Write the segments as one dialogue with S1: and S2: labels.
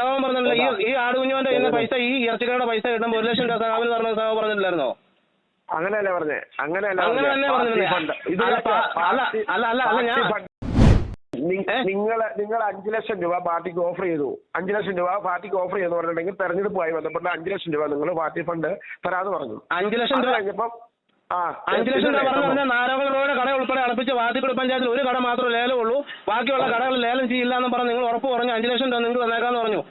S1: സഹോദരൻ പറഞ്ഞില്ല ഈ ഈ ആടുകുഞ്ഞോന്റെ പൈസ ഈ ഇറച്ചിക്കടയുടെ പൈസ കിട്ടുമ്പോൾ ഒരു ലക്ഷം രൂപ സഹാബിന് പറഞ്ഞ സഹോദരൻ പറഞ്ഞിട്ടില്ലായിരുന്നോ?
S2: അങ്ങനെയല്ല പറഞ്ഞേ. അങ്ങനെയല്ല
S1: അങ്ങനെ. തന്നെ പറഞ്ഞില്ലേ? അല്ല, അല്ല, അല്ല, അല്ല, ഞാൻ-?
S2: നിങ്ങൾ നിങ്ങൾ അഞ്ചു ലക്ഷം രൂപ പാർട്ടിക്ക് ഓഫർ ചെയ്തു. അഞ്ചു ലക്ഷം രൂപ പാർട്ടിക്ക് ഓഫർ ചെയ്തെന്ന് പറഞ്ഞിട്ടുണ്ടെങ്കിൽ തെരഞ്ഞെടുപ്പുമായി ബന്ധപ്പെട്ട അഞ്ചു ലക്ഷം രൂപ നിങ്ങൾ പാർട്ടി ഫണ്ട് തരാന്ന് പറഞ്ഞു.
S1: അഞ്ചു ലക്ഷം രൂപ
S2: കഴിഞ്ഞപ്പം
S1: അഞ്ചു ലക്ഷം രൂപ
S2: ഇതല്ലേ
S1: പറഞ്ഞു
S2: സംഭവം.
S1: പറഞ്ഞാൽ നാരോഗൽ റോഡ് കട ഉൾപ്പെടെ അടപ്പിച്ച് വാത്തിക്കുടി പഞ്ചായത്തിൽ ഒരു കട മാത്രമേ ലേലമുള്ളൂ ബാക്കിയുള്ള കടകൾ ലേലം ചെയ്യില്ല എന്ന് പറഞ്ഞ് നിങ്ങൾ ഉറപ്പ് പറഞ്ഞു അഞ്ചു ലക്ഷം രൂപ നിങ്ങൾക്ക് തന്നേക്കാന്ന് പറഞ്ഞു.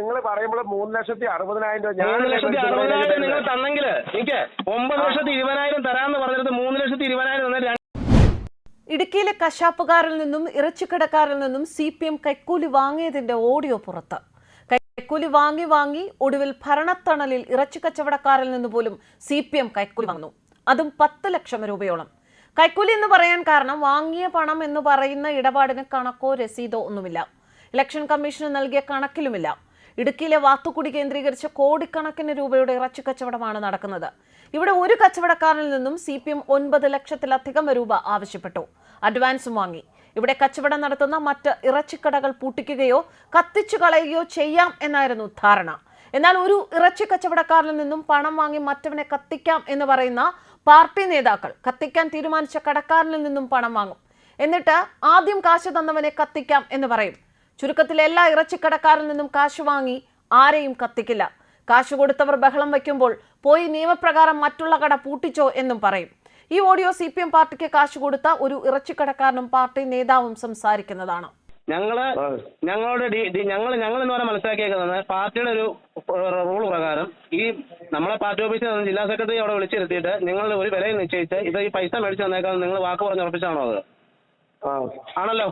S2: നിങ്ങൾ പറയുമ്പോൾ മൂന്ന് ലക്ഷത്തി അറുപതിനായിരം രൂപ
S1: മൂന്ന് ലക്ഷത്തി
S2: ഞാൻ
S1: അറുപതിനായിരം നിങ്ങൾ തന്നെങ്കിൽ എനിക്ക് ഒമ്പത് ലക്ഷത്തി ഇരുപതിനായിരം തരാമെന്ന് പറഞ്ഞിട്ട് മൂന്ന് ലക്ഷത്തി ഇരുപതിനായിരം തന്നെ
S3: ഇടുക്കിയിലെ കശാപ്പുകാരിൽ നിന്നും ഇറച്ചിക്കടക്കാരിൽ നിന്നും സി പി എം കൈക്കൂലി വാങ്ങിയതിന്റെ ഓഡിയോ പുറത്ത്. കൈക്കൂലി വാങ്ങി വാങ്ങി ഒടുവിൽ ഭരണത്തണലിൽ ഇറച്ചി കച്ചവടക്കാരിൽ നിന്ന് പോലും സി പി എം കൈക്കൂലി വാങ്ങുന്നു. അതും പത്ത് ലക്ഷം രൂപയോളം. കൈക്കൂലി എന്ന് പറയാൻ കാരണം വാങ്ങിയ പണം എന്ന് പറയുന്ന ഇടപാടിന് കണക്കോ രസീതോ ഒന്നുമില്ല. ഇലക്ഷൻ കമ്മീഷന് നൽകിയ കണക്കിലുമില്ല. ഇടുക്കിയിലെ വാത്തുക്കുടി കേന്ദ്രീകരിച്ച കോടിക്കണക്കിന് രൂപയുടെ ഇറച്ചി കച്ചവടമാണ് നടക്കുന്നത്. ഇവിടെ ഒരു കച്ചവടക്കാരനിൽ നിന്നും സി പി എം ഒൻപത് ലക്ഷത്തിലധികം രൂപ ആവശ്യപ്പെട്ടു. അഡ്വാൻസും വാങ്ങി. ഇവിടെ കച്ചവടം നടത്തുന്ന മറ്റ് ഇറച്ചിക്കടകൾ പൂട്ടിക്കുകയോ കത്തിച്ചു കളയുകയോ ചെയ്യാം എന്നായിരുന്നു ധാരണ. എന്നാൽ ഒരു ഇറച്ചി കച്ചവടക്കാരിൽ നിന്നും പണം വാങ്ങി മറ്റവനെ കത്തിക്കാം എന്ന് പറയുന്ന പാർട്ടി നേതാക്കൾ കത്തിക്കാൻ തീരുമാനിച്ച കടക്കാരനിൽ നിന്നും പണം വാങ്ങും. എന്നിട്ട് ആദ്യം കാശ് തന്നവനെ കത്തിക്കാം എന്ന് പറയും. ചുരുക്കത്തിൽ എല്ലാ ഇറച്ചിക്കടക്കാരിൽ നിന്നും കാശ് വാങ്ങി ആരെയും കത്തിക്കില്ല. കാശ് കൊടുത്തവർ ബഹളം വയ്ക്കുമ്പോൾ പോയി നിയമപ്രകാരം മറ്റുള്ള കട പൂട്ടിച്ചോ എന്നും പറയും. ഈ ഓഡിയോ സി പി എം പാർട്ടിക്ക് കാശ് കൊടുത്ത ഒരു ഇറച്ചിക്കടക്കാരനും പാർട്ടി നേതാവും സംസാരിക്കുന്നതാണ്.
S2: ഞങ്ങൾ.
S1: ഞങ്ങളുടെ ഡി- ഡി- ഞങ്ങൾ ഞങ്ങൾ എന്ന് പറയാൻ മനസ്സിലാക്കിയേക്കുന്നത് പാർട്ടിയുടെ ഒരു റൂൾ പ്രകാരം ഈ നമ്മളെ പാർട്ടി ഓഫീസിൽ നിന്ന് ജില്ലാ സെക്രട്ടറി അവിടെ വിളിച്ചിരുത്തിയിട്ട് നിങ്ങൾ ഒരു വിലയിൽ നിശ്ചയിച്ച് ഇത് ഈ പൈസ മേടിച്ചു തന്നേക്കാൾ നിങ്ങൾ വാക്ക് പറഞ്ഞ് ഉറപ്പിച്ചാണോ അത്? ആണല്ലോ?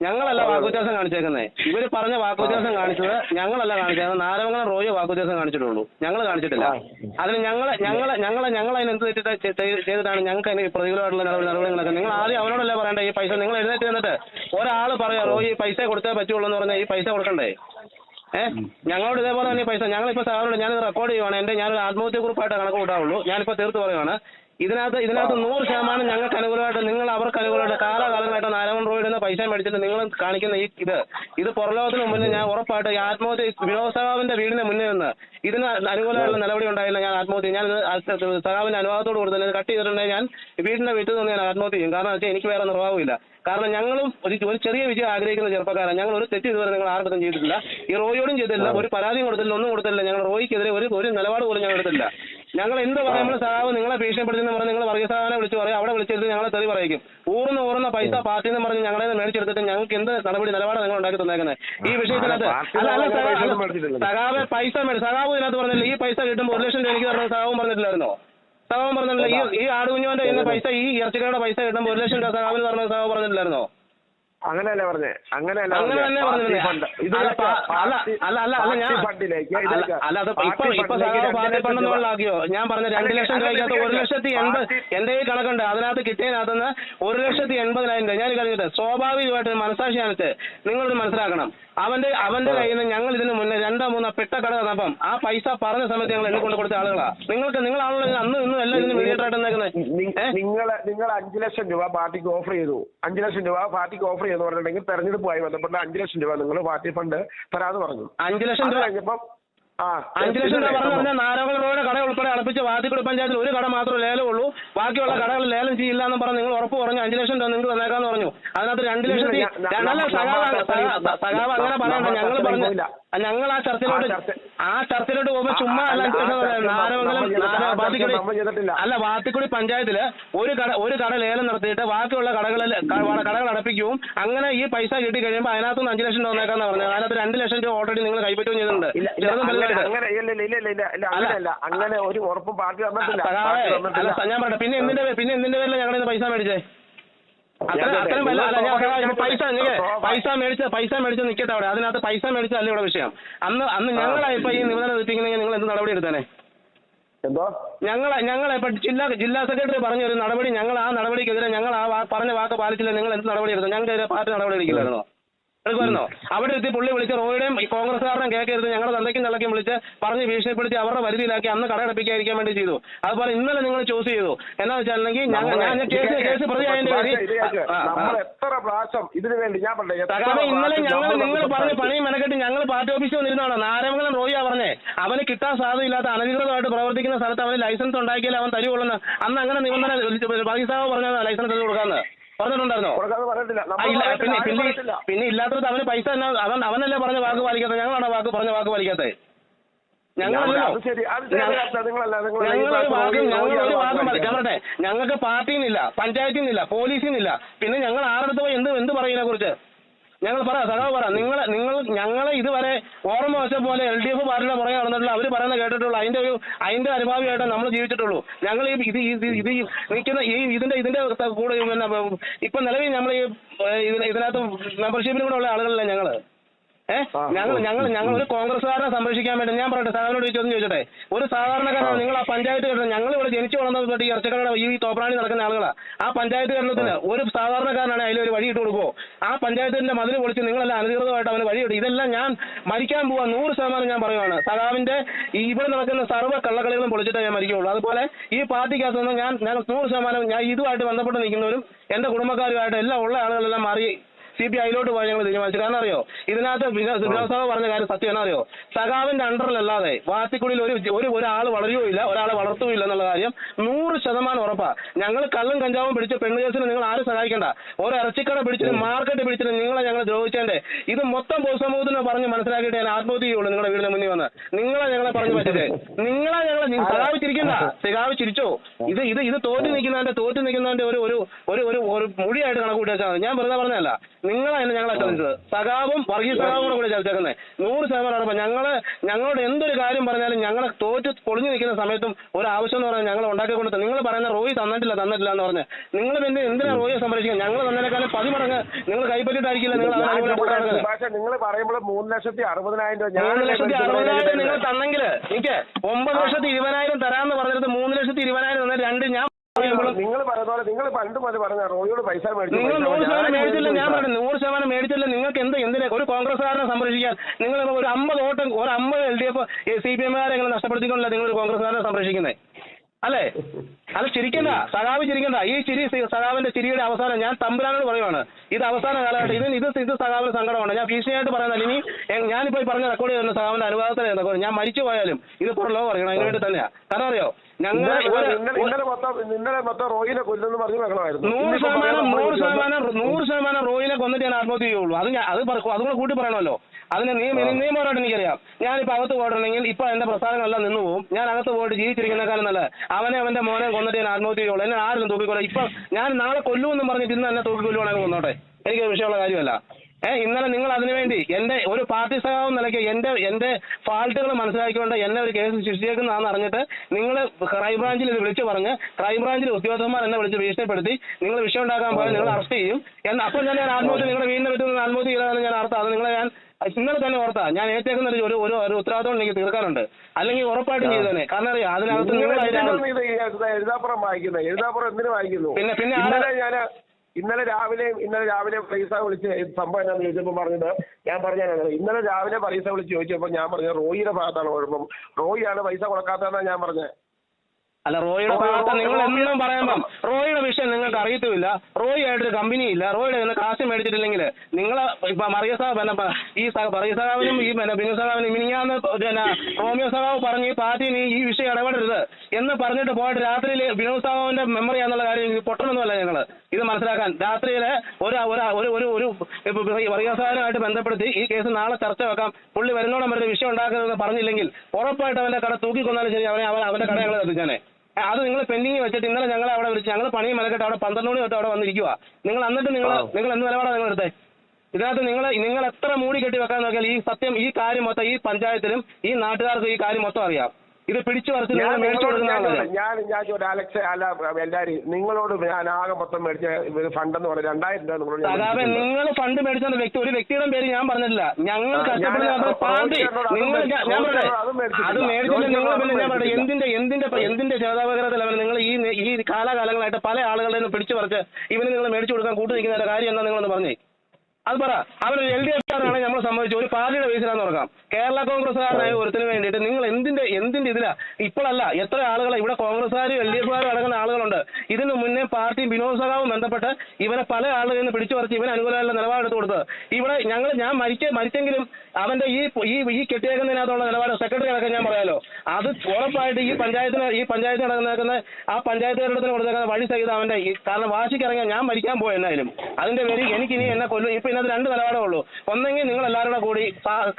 S1: ഞങ്ങളല്ല വാക്കുവ്യത്യാസം കാണിച്ചേക്കുന്നത് ഇവർ പറഞ്ഞ വാക്കുവ്യത്യാസം കാണിച്ചത് ഞങ്ങളല്ല കാണിച്ചത്. നാരമംഗലം റോയോ വാക്കുവ്യത്യാസം കാണിച്ചിട്ടുള്ളൂ. ഞങ്ങൾ കാണിച്ചിട്ടില്ല. അതിന് ഞങ്ങൾ ഞങ്ങൾ ഞങ്ങൾ ഞങ്ങൾ അതിന് എന്ത് തെറ്റിട്ട് ചെയ്തിട്ടാണ് ഞങ്ങൾക്ക് അതിന് പ്രതികൂലമായിട്ടുള്ള നടപടി നടപടികളൊക്കെ. നിങ്ങൾ ആദ്യം അവനോടല്ലേ പറയണ്ടേ? ഈ പൈസ നിങ്ങൾ എഴുന്നേറ്റ് നിന്നിട്ട് ഒരാൾ പറയാ റോയി പൈസ കൊടുത്തേ പറ്റുള്ളൂ എന്ന് പറഞ്ഞാൽ ഈ പൈസ കൊടുക്കണ്ടേ? ഏഹ് ഞങ്ങളോട് ഇതേപോലെ തന്നെ പൈസ ഞങ്ങളിപ്പോ സാറിനോട് ഞാനിത് റെക്കോർഡ് ചെയ്യുവാണ്. എന്റെ ഞാനൊരു ആത്മഹത്യ ഗ്രൂപ്പായിട്ട് കണക്ക് കൂട്ടാവുള്ളൂ ഞാനിപ്പോ തീർത്ത് പറയുവാണ്. ഇതിനകത്ത് ഇതിനകത്ത് നൂറ് ശതമാനം ഞങ്ങൾക്ക് അനുകൂലമായിട്ട് നിങ്ങൾ അവർക്ക് അനുകൂലമായിട്ട് കാലാകാലങ്ങളായിട്ട് നാരായണ റോഡിൽ നിന്ന് പൈസ മേടിച്ചിട്ട് നിങ്ങൾ കാണിക്കുന്ന ഈ ഇത്. ഇത് പുറലോകത്തിന് മുന്നിൽ ഞാൻ ഉറപ്പായിട്ട് ഈ ആത്മഹത്യ വിനോദ സഹാബിന്റെ വീടിന് മുന്നിൽ നിന്ന് ഇതിന് അനുകൂലമായിട്ടുള്ള നടപടി ഉണ്ടായില്ല ഞാൻ ആത്മഹത്യ ഞാൻ ഇത് സഹാബിന്റെ അനുവാദത്തോട് കൂടി തന്നെ കട്ട് ചെയ്തിട്ടുണ്ടെങ്കിൽ ഞാൻ വീടിന്റെ വീട്ടിൽ നിന്ന് ഞാൻ ആത്മഹത്യ ചെയ്യും. കാരണം വെച്ചാൽ എനിക്ക് വേറെ നിർവാഹമില്ല കാരണം ഞങ്ങളും ഒരു ഒരു ചെറിയ വിജയം ആഗ്രഹിക്കുന്ന ചെറുപ്പക്കാരാണ്. ഞങ്ങൾ ഒരു തെറ്റ് ഇതുവരെ നിങ്ങൾ ആർക്കും ചെയ്തിട്ടില്ല. ഈ റോയോടും ചെയ്തിട്ടില്ല. ഒരു പരാതിയും കൊടുത്തില്ല ഒന്നും കൊടുത്തില്ല ഞങ്ങൾ റോയിക്കെതിരെ ഒരു ഒരു നിലപാട് പോലും ഞങ്ങൾ എടുത്തില്ല ഞങ്ങൾ എന്ത് പറയുമ്പോൾ സഹാബ് നിങ്ങളെ ഭീഷണിപ്പെടുത്തുന്ന പറഞ്ഞ് നിങ്ങൾ വർഗീയ സഹാബിനെ വിളിച്ച് പറയും. അവിടെ വിളിച്ചെടുത്ത് ഞങ്ങളെ തെറി പറയിക്കും. ഊർന്ന് ഊർന്ന പൈസ പാർട്ടി എന്ന് പറഞ്ഞ് ഞങ്ങളെ മേടിച്ചെടുത്തിട്ട് ഞങ്ങൾക്ക് എന്ത് നടപടി നിലപാട് നിങ്ങൾ ഉണ്ടാക്കി തന്നേക്കുന്നത് ഈ വിഷയത്തിനകത്ത് അല്ല
S2: പൈസ ഒന്നും
S1: അല്ല, സഹാബ് പൈസ മേടി സഹാബ് ഇതിനകത്ത് പറഞ്ഞില്ല ഈ പൈസ കിട്ടുമ്പോൾ ഒരു ലക്ഷം രൂപ എനിക്ക് തരണം സഹാബും പറഞ്ഞിട്ടില്ലായിരുന്നോ? സഹാബം പറഞ്ഞില്ല ഈ ഈ ആടുകുഞ്ഞോന്റെ പൈസ ഈ ഇറച്ചിക്കടയുടെ പൈസ കിട്ടുമ്പോൾ ഒരു ലക്ഷം രൂപ സഹാബിന് പറഞ്ഞ സഹാബ് പറഞ്ഞിട്ടില്ലായിരുന്നോ?
S2: അങ്ങനെയല്ല പറഞ്ഞേ? അങ്ങനെയല്ല
S1: അങ്ങനെ
S2: പറഞ്ഞേ.
S1: ഞാൻ- പറഞ്ഞ രണ്ട് ലക്ഷം രൂപയ്ക്കകത്ത് ഒരു ലക്ഷത്തി എൺപത് എന്റെ കയ്യിൽ കണക്കുണ്ട്. അതിനകത്ത് കിട്ടിയതിനകത്തുനിന്ന് ഒരു ലക്ഷത്തി എൺപതിനായിരം രൂപ. ഞാൻ കഴിഞ്ഞിട്ട് സ്വാഭാവികമായിട്ട് മനസാക്ഷി കാണിച്ച് നിങ്ങളത് മനസ്സിലാക്കണം. അവന്റെ അവന്റെ കയ്യിൽ നിന്ന് ഞങ്ങൾ ഇതിന് മുന്നേ രണ്ടോ മൂന്നോ പെട്ട കട തന്നപ്പം ആ പൈസ പറഞ്ഞ സമയത്ത് ഞങ്ങൾ എന്നെ കൊണ്ട് കൊടുത്ത ആളുകളാ. നിങ്ങൾക്ക് നിങ്ങളാണല്ലോ അന്ന് ഇന്നും എല്ലാം ഇതിന് ഏഹ്
S2: നിങ്ങൾ നിങ്ങൾ അഞ്ചു ലക്ഷം രൂപ പാർട്ടിക്ക് ഓഫർ ചെയ്തു. അഞ്ചു ലക്ഷം രൂപ പാർട്ടിക്ക് ഓഫർ ചെയ്തെന്ന് പറഞ്ഞിട്ടുണ്ടെങ്കിൽ തെരഞ്ഞെടുപ്പുമായി ബന്ധപ്പെട്ട അഞ്ചു ലക്ഷം രൂപ നിങ്ങൾ പാർട്ടി ഫണ്ട് തരാന്ന് പറഞ്ഞു.
S1: അഞ്ചു ലക്ഷം രൂപ.
S2: കഴിഞ്ഞപ്പം ആ
S1: അഞ്ചു ലക്ഷം രൂപ പറഞ്ഞു പറഞ്ഞാൽ നാരോഗൽ റോഡ് കട ഉൾപ്പെടെ അടപ്പിച്ച് വാത്തിക്കുടി പഞ്ചായത്തിൽ ഒരു കട മാത്രമേ ലേലമുള്ളൂ ബാക്കിയുള്ള കടകൾ ലേലം ചെയ്യില്ല എന്ന് പറഞ്ഞ് നിങ്ങൾ ഉറപ്പ് പറഞ്ഞു അഞ്ചു ലക്ഷം രൂപ നിങ്ങൾക്ക് തന്നേക്കാന്ന് പറഞ്ഞു. അതിനകത്ത് രണ്ട് ലക്ഷത്തി അല്ല സഖാവ് സഖാവ് അങ്ങനെ പറയണ്ട. ഞങ്ങൾ പറഞ്ഞ
S2: പറഞ്ഞു
S1: ഞങ്ങൾ ആ ചർച്ചയിലോട്ട്
S2: ആ
S1: ചർച്ചയിലോട്ട്
S2: പോകുമ്പോ
S1: ചുമ്മാ അല്ല നാരമംഗലം അല്ല വാത്തിക്കുടി പഞ്ചായത്തിൽ ഒരു കട ഒരു കട ലേലം നടത്തിയിട്ട് ബാക്കിയുള്ള കടകളിൽ കടകൾ അടപ്പിക്കും. അങ്ങനെ ഈ പൈസ കിട്ടി കഴിയുമ്പോൾ അതിനകത്തുനിന്ന് അഞ്ചു ലക്ഷം രൂപ പറഞ്ഞു പറഞ്ഞത്. അതിനകത്ത് രണ്ട് ലക്ഷം രൂപ ഓൾറെഡി നിങ്ങൾ കൈപ്പറ്റുകയും ചെയ്തിട്ടുണ്ട്.
S2: അങ്ങനെ ഒരു ഉറപ്പും പാർട്ടി
S1: ഞാൻ പറയട്ടെ. പിന്നെ എന്തിന്റെ പിന്നെ എന്തിന്റെ പേരിലാണ് ഞങ്ങളുടെ പൈസ മേടിച്ചേ? പൈസ. പൈസ മേടിച്ച പൈസ മേടിച്ച് നിൽക്കട്ടെ അവിടെ. അതിനകത്ത് പൈസ മേടിച്ചല്ലേ ഇവിടെ വിഷയം? അന്ന് അന്ന് ഞങ്ങളാ ഇപ്പൊ ഈ നിബന്ധന തെറ്റിക്കുന്നെങ്കിൽ നിങ്ങൾ എന്ത് നടപടി എടുത്തേനെ?
S2: എന്തോ?
S1: ഞങ്ങളെ ഞങ്ങൾ ഇപ്പൊ ജില്ലാ ജില്ലാ സെക്രട്ടറി പറഞ്ഞ ഒരു നടപടി ഞങ്ങൾ ആ നടപടിക്കെതിരെ ഞങ്ങൾ ആ പറഞ്ഞ വാക്ക് പാലിച്ചില്ല. നിങ്ങൾ എന്ത് നടപടി എടുത്തു ഞങ്ങൾക്കെതിരെ പാർട്ടി നടപടി എടുക്കില്ലായിരുന്നോ? എടുക്കുമായിരുന്നോ അവിടെ എത്തി പുള്ളി വിളിച്ച് റോയുടെയും കോൺഗ്രസ്സുകാരനും കേൾക്കരുത് ഞങ്ങളുടെ തന്തയ്ക്കും തള്ളയ്ക്കും വിളിച്ച് പറഞ്ഞ് ഭീഷണിപ്പെടുത്തി അവരുടെ പരിധിയിലാക്കി അന്ന് കടയടപ്പിക്കാതിരിക്കാൻ വേണ്ടി ചെയ്തു. അതുപോലെ ഇന്നലെ നിങ്ങൾ ചൂസ് ചെയ്തു. എന്നാ വെച്ചാണെങ്കിൽ ഞാൻ കേസ് കേസ് പ്രതിയായതിന്റെ
S2: എത്ര പ്രാവശ്യം ഇതിനു വേണ്ടി ഞാൻ
S1: ഇന്നലെ ഞങ്ങൾ നിങ്ങൾ പറഞ്ഞ
S2: പണി
S1: പണിയും മെനക്കെട്ട് ഞങ്ങൾ പാർട്ടി ഓഫീസിൽ വന്നിരുന്നാണോ നാരമംഗലം റോയിയാ പറഞ്ഞേ. അവന് കിട്ടാൻ സാധ്യതയില്ലാത്ത അനധികൃതമായിട്ട് പ്രവർത്തിക്കുന്ന സ്ഥലത്ത് അവന് ലൈസൻസ് ഉണ്ടാക്കിയാൽ അവൻ തരുവുള്ളൂ അന്ന് അങ്ങനെ നിബന്ധന പാകിസ്ഥാവ് പറഞ്ഞ ലൈസൻസ് എടുത്ത് കൊടുക്കാന്ന്. പറഞ്ഞിട്ടുണ്ടായിരുന്നോ? പിന്നെ പിന്നെ. പിന്നെ ഇല്ലാത്തത് അവന് പൈസ തന്നെ അവൻ അവനല്ലേ പറഞ്ഞ വാക്ക് പാലിക്കാത്തത് ഞങ്ങളാണ് വാക്ക് പറഞ്ഞ വാക്ക് പാലിക്കാത്തത് ഞങ്ങളെ ഞങ്ങൾക്ക് പാർട്ടിയിൽ നിന്നില്ല പഞ്ചായത്തിൽ നിന്നില്ല പോലീസിൽ നിന്നില്ല. പിന്നെ ഞങ്ങൾ ആരുടെ പോയി എന്ത് എന്ത് പറയുന്നതിനെ കുറിച്ച് ഞങ്ങൾ പറ സഖാവ് പറ. നിങ്ങൾ നിങ്ങൾ ഞങ്ങളെ ഇതുവരെ ഓർമ്മ വെച്ച പോലെ എൽ ഡി എഫ് പാർട്ടിയുടെ പുറകെ നടന്നിട്ടുള്ള അവർ പറയുന്നത് കേട്ടിട്ടുള്ളൂ. അതിന്റെ ഒരു അതിന്റെ അനുഭാവിയായിട്ട് നമ്മൾ ജീവിച്ചിട്ടുള്ളൂ. ഞങ്ങൾ ഈ ഇത് ഇത് നിൽക്കുന്ന ഈ ഇതിന്റെ ഇതിന്റെ കൂടെ പിന്നെ ഇപ്പൊ നിലവിൽ നമ്മൾ ഈ ഇതിനകത്ത് മെമ്പർഷിപ്പിന് കൂടെ ഉള്ള ആളുകളല്ലേ ഞങ്ങൾ? ഏഹ് ഞങ്ങൾ ഞങ്ങൾ ഞങ്ങൾ ഒരു കോൺഗ്രസ്സുകാരനെ സംരക്ഷിക്കാൻ വേണ്ടി ഞാൻ പറയട്ടെ സാധാരണ ചോദിച്ചൊന്ന് ചോദിച്ചോട്ടെ. ഒരു സാധാരണക്കാരനാണ് നിങ്ങൾ ആ പഞ്ചായത്ത് ഘടന ഞങ്ങൾ ഇവിടെ ജനിച്ചു വളർന്നത് ഈ ഇറച്ചക്കടയുടെ ഈ തോപ്രാണി നടക്കുന്ന ആളുകളാ. ആ പഞ്ചായത്ത് ഘടനത്തിന് ഒരു സാധാരണക്കാരനാണ് അതിലൊരു വഴി ഇട്ട് കൊടുക്കുമോ ആ പഞ്ചായത്തിന്റെ മതിൽ പൊളിച്ച് നിങ്ങളെല്ലാം അനധികൃതമായിട്ട് അവന് വഴി ഇട്ടു ഇതെല്ലാം ഞാൻ മരിക്കാൻ പോവാ നൂറ് ശതമാനം ഞാൻ പറയുവാണ്. സഖാവിന്റെ ഈ ഇവിടെ നടക്കുന്ന സർവ കള്ളക്കളികളും പൊളിച്ചിട്ടേ ഞാൻ മരിക്കുള്ളൂ. അതുപോലെ ഈ പാർട്ടിക്കകത്തുനിന്ന് ഞാൻ ഞാൻ നൂറ് ശതമാനം ഞാൻ ഇതുമായിട്ട് ബന്ധപ്പെട്ട് നിൽക്കുന്നവരും എന്റെ കുടുംബക്കാരുമായിട്ട് എല്ലാം ഉള്ള ആളുകളെല്ലാം മാറി സി പി ഐയിലോട്ട് പോയാൽ ഞങ്ങൾ തീരുമാനിച്ചു. കാരണം അറിയോ? ഇതിനകത്ത് വിനോദ് വിനോദ് പറഞ്ഞ കാര്യം സത്യം. എന്നാ അറിയോ? സഖാവിന്റെ അണ്ടറിലല്ലാതെ വാത്തിക്കുടിയിൽ ഒരു ഒരു ഒരാൾ വളരുകയില്ല ഒരാളെ വളർത്തുകയില്ല എന്നുള്ള കാര്യം നൂറ് ശതമാനം ഉറപ്പാ. ഞങ്ങൾ കള്ളും കഞ്ചാവും പിടിച്ച പെണ്ണ് കേസിന് നിങ്ങൾ ആരും സഹായിക്കണ്ട. ഒരു ഇറച്ചിക്കട പിടിച്ചിട്ട് മാർക്കറ്റ് പിടിച്ചിട്ട് നിങ്ങളെ ഞങ്ങൾ ദ്രോഹിച്ചേണ്ടേ? ഇത് മൊത്തം പൊതുസമൂഹത്തിന് പറഞ്ഞ് മനസ്സിലാക്കിയിട്ട് ഞാൻ ആത്മഹത്യ ചെയ്യുള്ളൂ നിങ്ങളുടെ വീടിന് മുന്നിൽ വന്ന്. നിങ്ങളെ ഞങ്ങളെ പറഞ്ഞു പറ്റിച്ചേ നിങ്ങളെ ഞങ്ങളെ സഹാവിച്ചിരിക്കണ്ട സഹാവിച്ചിരിച്ചോ ഇത് ഇത് ഇത് തോറ്റു നിൽക്കുന്നതിന്റെ തോറ്റു നിൽക്കുന്നതിന്റെ ഒരു ഒരു ഒരു ഒരു ഒരു മൊഴിയായിട്ട് കണക്കൂട്ടി വെച്ചാൽ ഞാൻ വെറുതെ പറഞ്ഞതല്ല. നിങ്ങളാണ് ഞങ്ങളെ ചതിച്ചത് സഖാവും വർഗീസ് സഖാവും കൂടെ കൂടി ചതിച്ചേക്കുന്നത് നൂറ് ശതമാനം ഉറപ്പാ ഞങ്ങൾ ഞങ്ങളോട് എന്തൊരു കാര്യം പറഞ്ഞാലും ഞങ്ങളെ തോറ്റ് പൊളിഞ്ഞു നിൽക്കുന്ന സമയത്തും ഒരു ആവശ്യം എന്ന് പറഞ്ഞാൽ ഞങ്ങൾ ഉണ്ടാക്കി കൊടുത്ത് നിങ്ങൾ പറയുന്ന റോയി തന്നിട്ടില്ല തന്നിട്ടില്ല എന്ന് പറഞ്ഞ് നിങ്ങൾ പിന്നെ എന്തിനാ റോയിയെ സംരക്ഷിക്കുക ഞങ്ങൾ തന്നതിനേക്കാളും പതിമടങ്ങ് നിങ്ങൾ കൈപ്പറ്റിട്ടായിരിക്കില്ല നിങ്ങൾ
S2: നിങ്ങൾ പറയുമ്പോൾ മൂന്ന് ലക്ഷത്തി അറുപതിനായിരം രൂപ
S1: മൂന്ന് ലക്ഷത്തി അറുപതിനായിരം നിങ്ങൾ തന്നെങ്കിൽ എനിക്ക് ഒമ്പത് ലക്ഷത്തി ഇരുപതിനായിരം തരാമെന്ന് പറഞ്ഞിട്ട് മൂന്ന് ലക്ഷത്തി ഇരുപതിനായിരം തന്നെ രണ്ട് ഞാൻ പറയുമ്പോഴും
S2: നിങ്ങൾ പറയുന്ന പോലെ നിങ്ങൾ പണ്ട് മതി പറഞ്ഞ റോയിയോട് പൈസ മേടിച്ചു
S1: നിങ്ങൾ നൂറ് ശതമാനം മേടിച്ചില്ല ഞാൻ. പറഞ്ഞു. നൂറ് ശതമാനം മേടിച്ചില്ല നിങ്ങൾക്ക് എന്ത് എന്തിനാ? ഒരു കോൺഗ്രസ്സുകാരനെ സംരക്ഷിക്കാൻ. നിങ്ങൾ ഒരു അമ്പത് വോട്ടും ഒരു അമ്പത് L D F C P എമ്മുകാരെ നിങ്ങൾ നഷ്ടപ്പെടുത്തിക്കൊണ്ടല്ല നിങ്ങൾ ഒരു കോൺഗ്രസ്സുകാരനെ സംരക്ഷിക്കുന്നത് അല്ലേ? അല്ല ചിരിക്കണ്ട. സഖാവ് ചിരിക്കണ്ട. ഈ ചിരി സഖാവിന്റെ ചിരിയുടെ അവസാനം ഞാൻ തമ്പുരാനോട് പറയുവാണ്. ഇത് അവസാന കാലഘട്ടം. ഇത് ഇത് ഇത് സഖാവിന് സങ്കടമാണ്. ഞാൻ ഭീഷണിയായിട്ട് പറയുന്നത് ഇനി ഞാനിപ്പോ പറഞ്ഞ റെക്കോർഡ് ചെയ്യുന്ന സഖാവിന്റെ അനുവാദത്തിന് ഞാൻ മരിച്ചു പോയാലും ഇത് പുറം ലോകം അറിയണം. അതിന് വേണ്ടി തന്നെയാ. കാരണം അറിയോ? ഞങ്ങൾ നൂറ് ശതമാനം നൂറ് ശതമാനം നൂറ് ശതമാനം റോയിനെ കൊന്നിട്ട് ഞാൻ ആത്മഹത്യ ചെയ്യുള്ളൂ. അത് ഞാൻ അത് അതുകൂടെ കൂട്ടി പറയണമല്ലോ. അതിന് നിയമ നിയമപരമായിട്ട് എനിക്കറിയാം. ഞാനിപ്പോ അകത്ത് പോയിട്ടുണ്ടെങ്കിൽ ഇപ്പൊ എന്റെ പ്രസ്ഥാനങ്ങളെല്ലാം നിന്നു പോകും ഞാൻ അകത്ത് പോയിട്ട് ജീവിച്ചിരിക്കുന്നേക്കാളും നല്ല അവനെ അവന്റെ മോനെ കൊന്നിട്ട് ഞാൻ ആത്മഹത്യ ചെയ്യുള്ളൂ. എന്നെ ആരും തൂക്കിക്കൊല്ല ഇപ്പൊ ഞാൻ നാളെ കൊല്ലുമെന്ന് പറഞ്ഞിട്ട് ഇന്ന് എന്നെ തൂക്കിക്കൊല്ലുവാണെങ്കിൽ കൊന്നോട്ടെ എനിക്ക് വിഷയമുള്ള കാര്യമല്ല. ഏഹ് ഇന്നലെ നിങ്ങൾ അതിനുവേണ്ടി എന്റെ ഒരു പാർട്ടി സഖാവ് നിലയ്ക്ക് എന്റെ എന്റെ ഫാൾട്ടുകൾ മനസ്സിലാക്കിക്കൊണ്ട് എന്നെ ഒരു കേസ് ശിക്ഷിച്ചേക്കുന്നതാണെന്ന് അറിഞ്ഞിട്ട് നിങ്ങൾ ക്രൈംബ്രാഞ്ചിൽ ഇത് വിളിച്ചു പറഞ്ഞ് ക്രൈംബ്രാഞ്ചിൽ ഉദ്യോഗസ്ഥന്മാർ എന്നെ വിളിച്ച് ഭീഷണിപ്പെടുത്തി നിങ്ങൾ വിഷയം ഉണ്ടാക്കാൻ പോയാൽ നിങ്ങൾ അറസ്റ്റ് ചെയ്യും. എന്ന് അപ്പോൾ ഞാൻ ആത്മഹത്യ നിങ്ങളുടെ വീടിന്റെ പറ്റുന്ന ആത്മഹത്യ ചെയ്തതെന്ന് ഞാൻ അർത്ഥം അത് നിങ്ങളെ ഞാൻ ഇന്നലെ തന്നെ ഓർത്താ. ഞാൻ ഏറ്റേക്കുന്ന ഒരു ഒരു ഒരു ഉത്തരവാദിത്വം എനിക്ക് തീർക്കാനുണ്ട് അല്ലെങ്കിൽ ഉറപ്പായിട്ടും ചെയ്തേനെ. കാരണം അറിയാം അതിനകത്ത്
S2: എഴുതാപ്പുറം വായിക്കുന്നത് എഴുതാപ്പുറം എന്തിനു വായിക്കുന്നു?
S1: പിന്നെ- പിന്നെ
S2: ഇന്നലെ ഞാൻ ഇന്നലെ രാവിലെ ഇന്നലെ രാവിലെ പൈസ വിളിച്ച് സംഭവം എന്താണെന്ന് ചോദിച്ചപ്പോൾ പറഞ്ഞത് ഞാൻ പറഞ്ഞാണ് ഇന്നലെ രാവിലെ പൈസ വിളിച്ച് ചോദിച്ചപ്പോൾ ഞാൻ പറഞ്ഞത് റോയിയുടെ ഭാഗത്താണ് കുഴപ്പം റോയിയാണ് പൈസ കൊടുക്കാത്തതെന്നാണ് ഞാൻ പറഞ്ഞത്.
S1: അല്ല റോയിയുടെ ഭാഗത്ത് നിങ്ങൾ എന്നും പറയുമ്പം റോയിയുടെ വിഷയം നിങ്ങൾക്ക് അറിയത്തുമില്ല. റോയി ആയിട്ടൊരു കമ്പനി ഇല്ല റോയുടെ നിന്ന് കാശ് മേടിച്ചിട്ടില്ലെങ്കിൽ നിങ്ങൾ ഇപ്പൊ മറിയ പ- ഈ മറിയ സഹാബിനും ഈ പിന്നെ ബിനു സഹാബിനും ഇനിയാന്ന് പിന്നെ റോമിയോ സഹാബ് പറഞ്ഞ് ഈ പാർട്ടി നീ ഈ വിഷയം ഇടപെടരുത് എന്ന് പറഞ്ഞിട്ട് പോയിട്ട് രാത്രിയിൽ ബിനു സഖാവിന്റെ മെമ്മറി എന്നുള്ള കാര്യം പൊട്ടണമെന്നല്ല പൊട്ടണമൊന്നുമല്ല ഞങ്ങൾ ഇത് മനസ്സിലാക്കാൻ. രാത്രിയിലെ ഒരു ഒരു ഒരു ഒരു ഇപ്പൊ മറിയ സഹാബിനുമായിട്ട് ബന്ധപ്പെടുത്തി ഈ കേസ് നാളെ ചർച്ച വെക്കാം. പുള്ളി വരുന്നോടെ വരെ വിഷയം ഉണ്ടാക്കരുതെന്ന് പറഞ്ഞില്ലെങ്കിൽ ഉറപ്പായിട്ട് അവന്റെ കട തൂക്കിക്കൊന്നാലും ശരി. അവനെ അവൻ അവന്റെ കട ഞങ്ങൾ എത്തിച്ചാനെ അത് നിങ്ങൾ പെൻഡിങ് വെച്ചിട്ട് ഇന്നലെ ഞങ്ങളെ അവിടെ വിളിച്ച് ഞങ്ങൾ പണി മെനക്കെട്ട് അവിടെ പന്ത്രണ്ട് മണി തൊട്ട് അവിടെ വന്നിരിക്കുക നിങ്ങൾ എന്നിട്ട് നിങ്ങൾ നിങ്ങൾ എന്ത് നിലപാടാണ് നിങ്ങൾ എടുത്തേ? ഇതിനകത്ത് നിങ്ങൾ നിങ്ങൾ എത്ര മൂടി കെട്ടി വെക്കാൻ നോക്കിയാൽ ഈ സത്യം ഈ കാര്യം മൊത്തം ഈ പഞ്ചായത്തിലും ഈ നാട്ടുകാർക്കും ഈ കാര്യം മൊത്തം അറിയാം. ഇത് പിടിച്ചു പറിച്ച്
S2: ഞാൻ ഞാൻ ചോദിച്ചു, അലക്സ് അല്ല എല്ലാരും നിങ്ങളോട് ഞാൻ ആകെ മൊത്തം മേടിച്ച ഫണ്ട് എന്ന് പറഞ്ഞു രണ്ടായിരം രൂപ നിങ്ങളോട്.
S1: നിങ്ങൾ ഫണ്ട് മേടിച്ച വ്യക്തി ഒരു വ്യക്തിയുടെ പേര് ഞാൻ പറഞ്ഞിട്ടില്ല. ഞങ്ങൾ പാർട്ടി. നിങ്ങൾ ഞാൻ പറയട്ടെ
S2: അതും
S1: നിങ്ങൾ പിന്നെ ഞാൻ പറയട്ടെ. എന്തിന്റെ എന്തിന്റെ എന്തിന്റെ ചേതാപകരത്തിൽ അവൻ നിങ്ങൾ ഈ ഈ കാലാകാലങ്ങളായിട്ട് പല ആളുകളുടെ നിന്ന് പിടിച്ചു പറിച്ച് ഇവന് നിങ്ങൾ മേടിച്ചു കൊടുക്കാൻ കൂട്ടു നിൽക്കുന്നതിന്റെ കാര്യം എന്താ നിങ്ങളൊന്ന് പറഞ്ഞേ? അത് പറ. അവൻ എൽ ഡി എഫ് കാരനാണെങ്കിൽ നമ്മളെ സംബന്ധിച്ചു ഒരു പാർട്ടിയുടെ ബേസിലാന്ന് തുടങ്ങാം കേരള കോൺഗ്രസ്സുകാരനായ ഒരുത്തിന് വേണ്ടിയിട്ട് നിങ്ങൾ എന്തിന്റെ എന്തിന്റെ ഇതിലാ? ഇപ്പോഴല്ല എത്ര ആളുകൾ ഇവിടെ കോൺഗ്രസ്സുകാരും എൽ ഡി എഫുകാരും അടങ്ങുന്ന ആളുകളുണ്ട്. ഇതിനു മുന്നേ പാർട്ടി വിനോദ് സഖാവും ബന്ധപ്പെട്ട് ഇവനെ പല ആളുകളിൽ നിന്ന് പിടിച്ചു പറിച്ച് ഇവന് അനുകൂലമായ നിലപാടെടുത്ത് കൊടുത്തത് ഇവിടെ ഞങ്ങൾ ഞാൻ മരിച്ച മരിച്ചെങ്കിലും അവന്റെ ഈ ഈ ഈ കെട്ടിയേക്കുന്നതിനകത്തുള്ള നിലപാട് സെക്രട്ടറി അടക്കം ഞാൻ പറയാലോ. അത് ഉറപ്പായിട്ട് ഈ പഞ്ചായത്തിന് ഈ പഞ്ചായത്തിന് നടക്കുന്ന ആ പഞ്ചായത്ത് കേരളത്തിന് കൊടുത്തേക്കുന്ന വഴി സഹിതം അവന്റെ കാരണം വാശിക്കിറങ്ങിയാൽ ഞാൻ മരിക്കാൻ പോയെന്നായാലും അതിന്റെ പേര് എനിക്കിനി എന്നെ കൊല്ലും. ഇപ്പൊ ഇതിനകത്ത് രണ്ട് നിലപാടേ ഉള്ളൂ ഒന്നെങ്കിൽ നിങ്ങൾ എല്ലാവരും കൂടെ കൂടി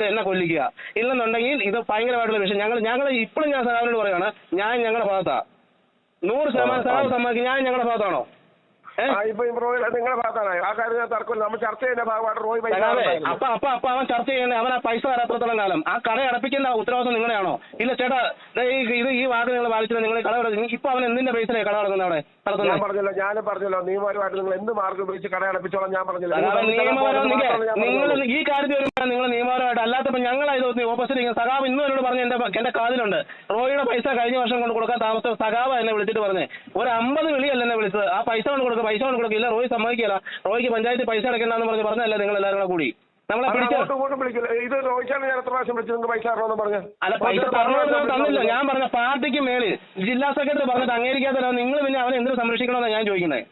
S1: എന്നെ കൊല്ലിക്കുക. ഇല്ലെന്നുണ്ടെങ്കിൽ ഇത് ഭയങ്കരമായിട്ടുള്ള വിഷയം. ഞങ്ങൾ ഞങ്ങൾ ഇപ്പോഴും ഞാൻ സഹാബിനോട് പറയുകയാണ് ഞാൻ ഞങ്ങളുടെ ഭാഗത്താണ് നൂറ് ശതമാനം സഹാബ് സമ്മതിക്കും. ഞാൻ ഞങ്ങളുടെ ഭാഗത്താണോ?
S2: ഇപ്പൊ റോയ് നിങ്ങളുടെ ഭാഗത്താണ്. ആ കാര്യം തർക്കമില്ല. നമ്മൾ ചർച്ച ചെയ്യുന്ന ഭാഗമായിട്ട് റോയ് പൈസ.
S1: അപ്പൊ അപ്പൊ അപ്പൊ അവൻ ചർച്ച ചെയ്യുന്നത് അവൻ ആ പൈസ വരാത്രത്തോളം കാലം? ആ കട അടപ്പിക്കുന്ന ഉത്തരവാദിത്വം നിങ്ങളെയാണോ ഇല്ല ചേട്ടാ ഈ ഇത് ഈ വാക്ക് നിങ്ങൾ പാലിച്ചിട്ട് നിങ്ങൾ കട ഇപ്പൊ അവൻ എന്തിന്റെ പൈസയിലെ കട അടക്കുന്നത് അവിടെ?
S2: ഞാൻ പറഞ്ഞല്ലോ ഞാൻ പറഞ്ഞല്ലോ. നിയമപരമായിട്ട് നിങ്ങൾ എന്ത് മാർഗം ഉപയോഗിച്ച് കട അടപ്പിച്ചോളാം ഞാൻ പറഞ്ഞില്ല. നിങ്ങൾ ഞാൻ.
S1: ഈ കാര്യത്തിൽ നിങ്ങൾ നിയമപരമായിട്ട് അല്ലാത്തപ്പോൾ ഞങ്ങളായത് ഓപ്പോസിറ്റ് സഖാവ് ഇന്നും എന്നോട് പറഞ്ഞ എന്റെ എന്റെ കാതിലുണ്ട്. റോയിയുടെ പൈസ കഴിഞ്ഞ വർഷം കൊണ്ട് കൊടുക്കാൻ താമസം സഖാവ് എന്നെ വിളിച്ചിട്ട് പറഞ്ഞേ. ഒരു അമ്പത് വിളിയല്ല എന്നെ വിളിച്ചത്? ആ പൈസ കൊണ്ട് കൊടുക്കുക പൈസ കൊണ്ട് കൊടുക്കില്ല റോയ് സമ്മതിക്കില്ല റോയ്ക്ക് പഞ്ചായത്ത് പൈസ അടക്കണ്ടെന്ന് പറഞ്ഞ് പറഞ്ഞല്ലേ നിങ്ങൾ എല്ലാവരും കൂടെ? കൂടി നമ്മളെ
S2: ഇത് റോയിച്ചാണ് ഞാൻ എത്ര പ്രാവശ്യം പൈസ തരണമെന്ന് പറഞ്ഞു.
S1: അല്ല പൈസ തന്നില്ല. ഞാൻ പറഞ്ഞ പാർട്ടിക്ക് മേളിൽ ജില്ലാ സെക്രട്ടറി പറഞ്ഞിട്ട് അംഗീകരിക്കാത്ത നിങ്ങൾ പിന്നെ അവനെ എന്തിനു സംരക്ഷിക്കണമെന്നാണ് ഞാൻ ചോദിക്കുന്നത്